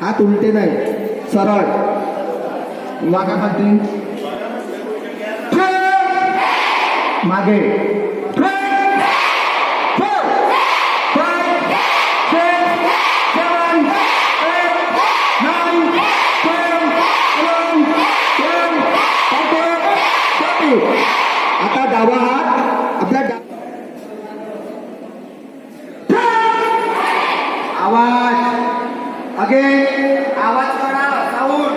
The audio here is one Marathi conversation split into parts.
हात उलटे नाही सरळ वाका खाली मागे आता डावा हात आपल्या आवाज अगे आवाज करा साऊंड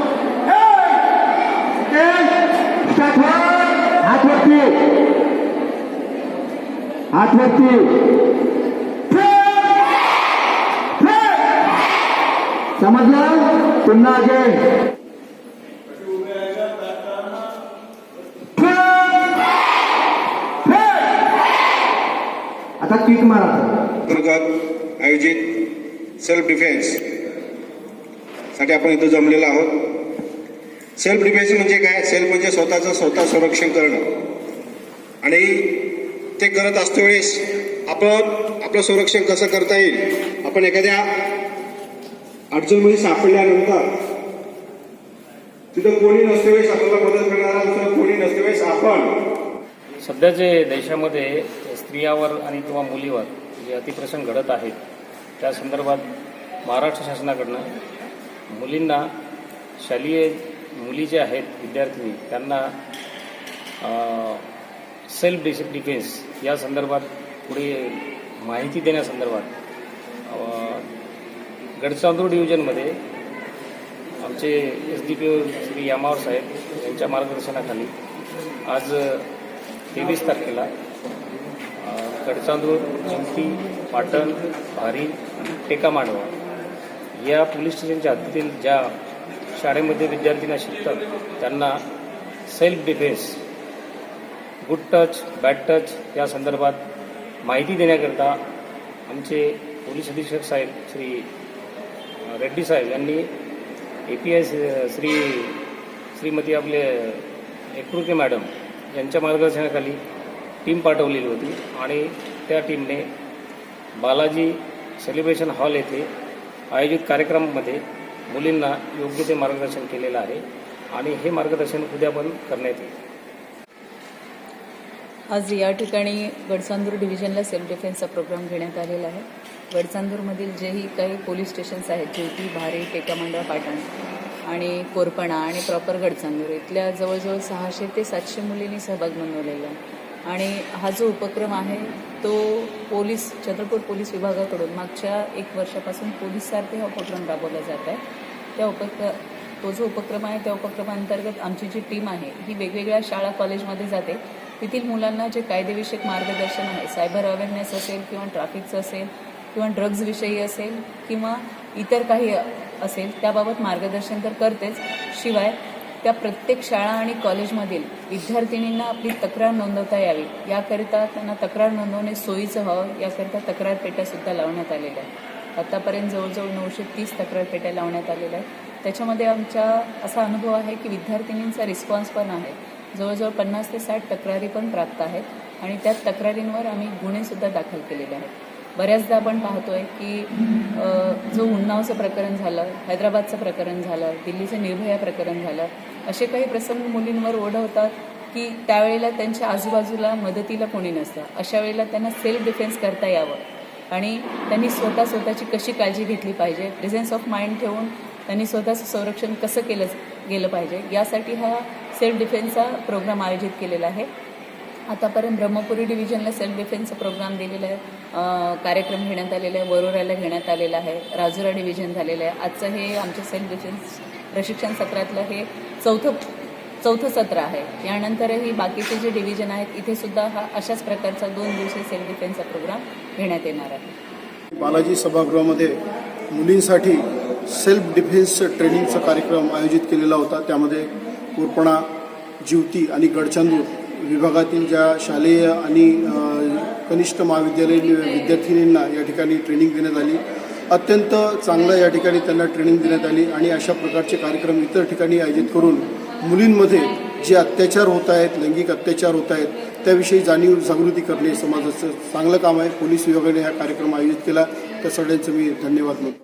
हात वरती. हात वरती. समजलं? पुन्हा अगेन आता किक मारा. आयोजित सेल्फ डिफेन्स साठी आपण इथं जमलेलो आहोत. सेल्फ डिफेन्स म्हणजे काय? सेल्फ म्हणजे स्वतःचं स्वतः संरक्षण करणं. आणि ते करत असतो वेळेस आपण आपलं संरक्षण कसं करता येईल? आपण एखाद्या अडचणमध्ये सापडल्यानंतर तिथं कोणी नसते वेळेस आपल्याला मदत करणारा दुसरं कोणी नसते वेळेस आपण सध्याचे देशामध्ये स्त्रियावर आणि किंवा मुलीवर जे अतिप्रसंग घडत आहेत त्या संदर्भात महाराष्ट्र शासनाकडनं मुलींना शालेय मुली जे आहेत विद्यार्थिनी त्यांना सेल्फ डिस डिफेन्स या संदर्भात पुढे माहिती देण्यासंदर्भात गडचांदूर डिव्हिजनमध्ये आमचे S D P O Shri Yamawar साहेब यांच्या मार्गदर्शनाखाली आज तेवीस तारखेला गडचांदूर चिंची पाटण भारी टेका मांडवा या पोलीस स्टेशनच्या हद्दीतील ज्या शाळेमध्ये विद्यार्थ्यांना शिकतात त्यांना self defence good touch bad touch या संदर्भात माहिती देण्याकरता आमचे पोलीस अधीक्षक साहेब श्री रेड्डी साहेब यांनी A P S Shri Shrimati आपले एकरुके मॅडम यांच्या मार्गदर्शनाखाली टीम पाठवलेली होती आणि त्या टीमने बालाजी सेलिब्रेशन हॉल येथे आयोजित कार्यक्रमामध्ये मुलींना योग्य ते मार्गदर्शन केलेलं आहे आणि हे मार्गदर्शन उद्या पण करण्यात येईल. आज या ठिकाणी गडचांदूर डिव्हिजनला सेल्फ डिफेन्सचा प्रोग्राम घेण्यात आलेला आहे. गडचांदूरमधील जेही काही पोलीस स्टेशन्स आहेत ज्योती भारे टेकामांडळ पाटण आणि कोरपणा आणि प्रॉपर गडचांदूर इथल्या जवळजवळ सहाशे ते सातशे मुलींनी सहभाग नोंदवलेला आहे. आणि हा जो उपक्रम आहे तो पोलीस चंद्रपूर पोलीस विभागाकडून मागच्या एक वर्षापासून पोलीससारखे हा उपक्रम राबवला जात आहे. त्या उपक्र तो जो उपक्रम आहे त्या उपक्रमांतर्गत आमची जी टीम आहे ही वेगवेगळ्या शाळा कॉलेजमध्ये जाते. तेथील मुलांना जे कायदेविषयक मार्गदर्शन आहे सायबर अवेअरनेस असेल किंवा ट्रॅफिकचं असेल किंवा ड्रग्जविषयी असेल किंवा इतर काही असेल त्याबाबत मार्गदर्शन तर करतेच. शिवाय त्या प्रत्येक शाळा आणि कॉलेजमधील विद्यार्थिनींना आपली तक्रार नोंदवता यावी. याकरिता त्यांना तक्रार नोंदवणे सोयीचं व्हावं याकरिता तक्रार पेट्यासुद्धा लावण्यात आलेल्या आहेत. आतापर्यंत जवळजवळ नऊशे तीस तक्रार पेट्या लावण्यात आलेल्या आहेत. त्याच्यामध्ये आमचा असा अनुभव आहे की विद्यार्थिनींचा रिस्पॉन्स पण आहे. जवळजवळ पन्नास ते साठ तक्रारी पण प्राप्त आहेत. आणि त्या तक्रारींवर आम्ही गुन्हेसुद्धा दाखल केलेले आहेत. बऱ्याचदा आपण पाहतोय की जो उन्नावचं प्रकरण झालं हैदराबादचं प्रकरण झालं दिल्लीचं निर्भया प्रकरण झालं असे काही प्रसंग मुलींवर ओढवतात की त्यावेळेला त्यांच्या आजूबाजूला मदतीला कोणी नसतं. अशा वेळेला त्यांना सेल्फ डिफेन्स करता यावं. आणि त्यांनी स्वतः स्वतःची कशी काळजी घेतली पाहिजे? प्रेझेन्स ऑफ माइंड ठेवून त्यांनी स्वतःचं संरक्षण कसं केलं गेलं पाहिजे? यासाठी हा सेल्फ डिफेन्सचा प्रोग्राम आयोजित केलेला आहे. आतापर्यंत ब्रह्मपुरी डिव्हिजनला सेल्फ डिफेन्सचा प्रोग्राम दिलेला आहे. कार्यक्रम घेण्यात आलेला आहे. वरोऱ्याला घेण्यात आलेला आहे. राजुरा डिव्हिजन झालेलं आहे. आजचं हे आमच्या सेल्फ डिफेन्स प्रशिक्षण सत्रातलं हे चौथं चौथं सत्र आहे. यानंतरही बाकीचे जे डिव्हिजन आहेत इथे सुद्धा हा अशाच प्रकारचा दोन दिवसीय सेल्फ डिफेन्सचा प्रोग्राम घेण्यात येणार आहे. बालाजी सभागृहामध्ये मुलींसाठी सेल्फ डिफेन्स ट्रेनिंगचा कार्यक्रम आयोजित केलेला होता. त्यामध्ये कोरपणा ज्युती आणि गडचांदूर विभागातील ज्या शालेय आणि कनिष्ठ महाविद्यालयीन विद्यार्थिनींना या ठिकाणी ट्रेनिंग देण्यात आली. अत्यंत चांगलं या ठिकाणी त्यांना ट्रेनिंग देण्यात आली आणि अशा प्रकारचे कार्यक्रम इतर ठिकाणी आयोजित करून मुलींमध्ये जे अत्याचार होत आहेत लैंगिक अत्याचार होत आहेत त्याविषयी जाणीव जागृती करणे समाजाचं चांगलं काम आहे. पोलीस विभागाने हा कार्यक्रम आयोजित केला. त्या सगळ्यांचं मी धन्यवाद म्हणतो